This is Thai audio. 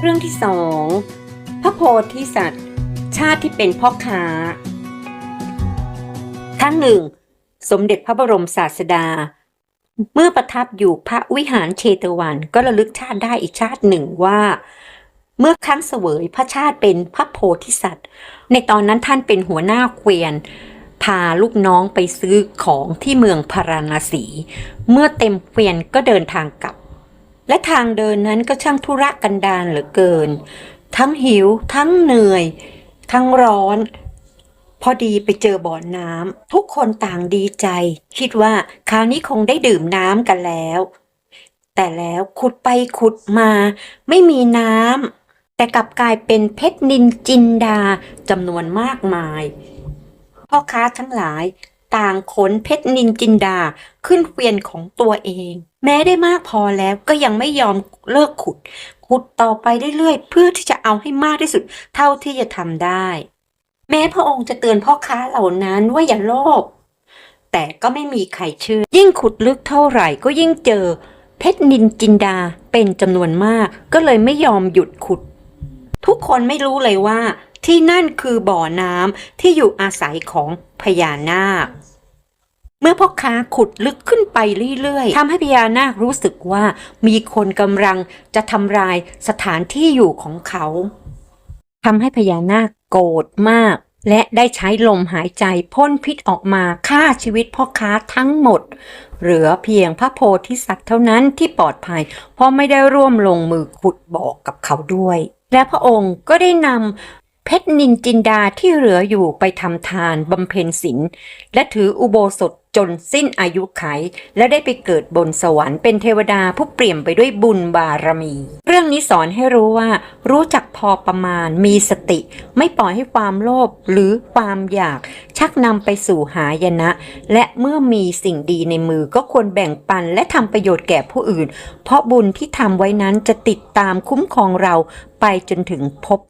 เรื่องที่สองพระโพธิสัตว์ ชาติที่เป็นพ่อค้าครั้งหนึ่ง สมเด็จพระบรมศาสดา เมื่อประทับอยู่พระวิหารเชตวันก็ระลึกชาติได้อีกชาติหนึ่งว่า เมื่อครั้งเสวยพระชาติเป็นพระโพธิสัตว์ ในตอนนั้นท่านเป็นหัวหน้าเกวียนพาลูกน้องไปซื้อของที่เมืองพาราณสี เมื่อเต็มเกวียนก็เดินทางกลับ และทางเดินนั้นก็ช่างธุระกันดารเหลือเกิน ทั้งหิว ทั้งเหนื่อย ทั้งร้อน พอดีไปเจอบ่อน้ำทุกคนต่างดีใจ คิดว่าคราวนี้คงได้ดื่มน้ำกันแล้ว แต่แล้วขุดไปขุดมา ไม่มีน้ำแต่กลับกลายเป็นเพชรนินจินดาจำนวนมากมายพ่อค้าทั้งหลาย ต่างขนเพชรนินจินดาขึ้นเกวียนของตัวเอง แม้ได้มากพอแล้วก็ยังไม่ยอมเลิกขุด ขุดต่อไปเรื่อยๆ เพื่อที่จะเอาให้มากที่สุดเท่าที่จะทำได้ แม้พระองค์จะเตือนพ่อค้าเหล่านั้นว่าอย่าโลภแต่ก็ไม่มีใครเชื่อ ยิ่งขุดลึกเท่าไหร่ก็ยิ่งเจอ เพชรนินจินดาเป็นจำนวนมาก ก็เลยไม่ยอมหยุดขุด ทุกคนไม่รู้เลยว่า ที่นั่นคือบ่อน้ำที่อยู่อาศัยของพญานาค เมื่อพ่อค้าขุดลึกขึ้นไปเรื่อยๆทำให้พญานาครู้สึกว่ามีคนกำลังจะทำลายสถานที่อยู่ของเขาทำให้พญานาคโกรธมาก และได้ใช้ลมหายใจพ่นพิษออกมาฆ่าชีวิตพ่อค้าทั้งหมด เหลือเพียงพระโพธิสัตว์เท่านั้นที่ปลอดภัย เพราะไม่ได้ร่วมลงมือขุดบอกกับเขาด้วย และพระองค์ก็ได้นำ เพชรนินจินดาที่เหลืออยู่ไปทำทานบำเพ็ญศีลและถืออุโบสถจนสิ้นอายุไข และได้ไปเกิดบนสวรรค์เป็นเทวดาผู้เปลี่ยมไปด้วยบุญบารมี เรื่องนี้สอนให้รู้ว่า รู้จักพอประมาณมีสติ ไม่ปล่อยให้ความโลภหรือความอยาก ชักนำไปสู่หายนะ และเมื่อมีสิ่งดีในมือก็ควรแบ่งปันและทำประโยชน์แก่ผู้อื่น เพราะบุญที่ทำไว้นั้นจะติดตามคุ้มครองเราไปจนถึงภพ